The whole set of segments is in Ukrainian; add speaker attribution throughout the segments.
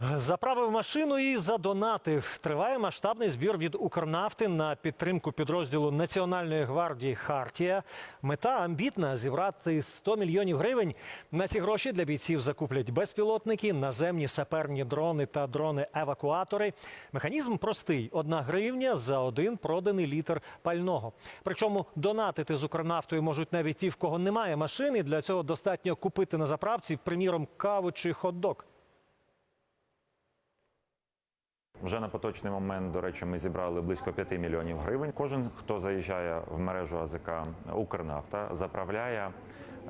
Speaker 1: Заправив машину і задонатив. Триває масштабний збір від Укрнафти на підтримку підрозділу Національної гвардії Хартія. Мета амбітна зібрати 100 мільйонів гривень. На ці гроші для бійців закуплять безпілотники, наземні саперні дрони та дрони-евакуатори. Механізм простий: одна гривня за один проданий літр пального. Причому донатити з Укрнафтою можуть навіть ті, в кого немає машини. Для цього достатньо купити на заправці, приміром, каву чи хот-дог.
Speaker 2: Вже на поточний момент, до речі, ми зібрали близько 5 мільйонів гривень. Кожен, хто заїжджає в мережу АЗК Укрнафта, заправляє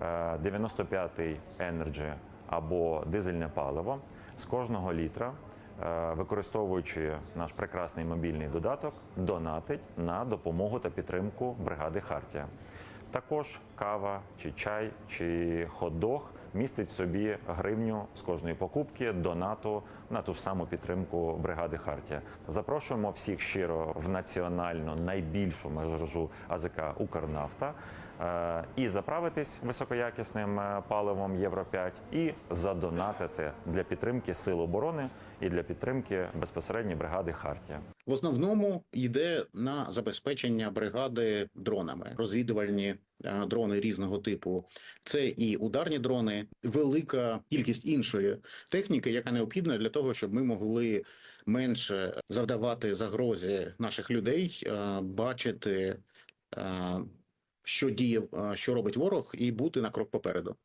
Speaker 2: е, 95-й Energy або дизельне паливо з кожного літра, е, використовуючи наш прекрасний мобільний додаток, донатить на допомогу та підтримку бригади Хартія. Також кава, чи чай, чи хот-дог містить в собі гривню з кожної покупки донату на ту ж саму підтримку бригади Хартія. Запрошуємо всіх щиро в національну найбільшу мережу АЗК Укрнафта е, і заправитись високоякісним е, паливом Євро 5 і задонатити для підтримки сил оборони і для підтримки безпосередньо бригади Хартія.
Speaker 3: В основному йде на забезпечення бригади дронами, розвідувальні дрони різного типу. Це і ударні дрони, велика кількість іншої техніки, яка необхідна для того, щоб ми могли менше завдавати загрозі наших людей, е, бачити, е, що діє, е, що робить ворог, і бути на крок попереду.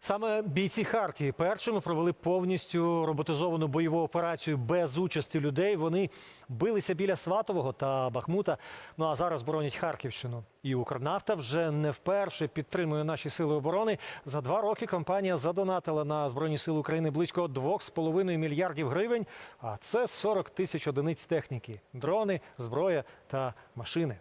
Speaker 1: Саме бійці Хартії першими провели повністю роботизовану бойову операцію без участі людей. Вони билися біля Сватового та Бахмута. Ну а зараз боронять Харківщину. І Укрнафта вже не вперше підтримує наші сили оборони. За два роки компанія задонатила на збройні сили України близько 2,5 мільярдів гривень. А це 40 тисяч одиниць техніки, дрони, зброя та машини.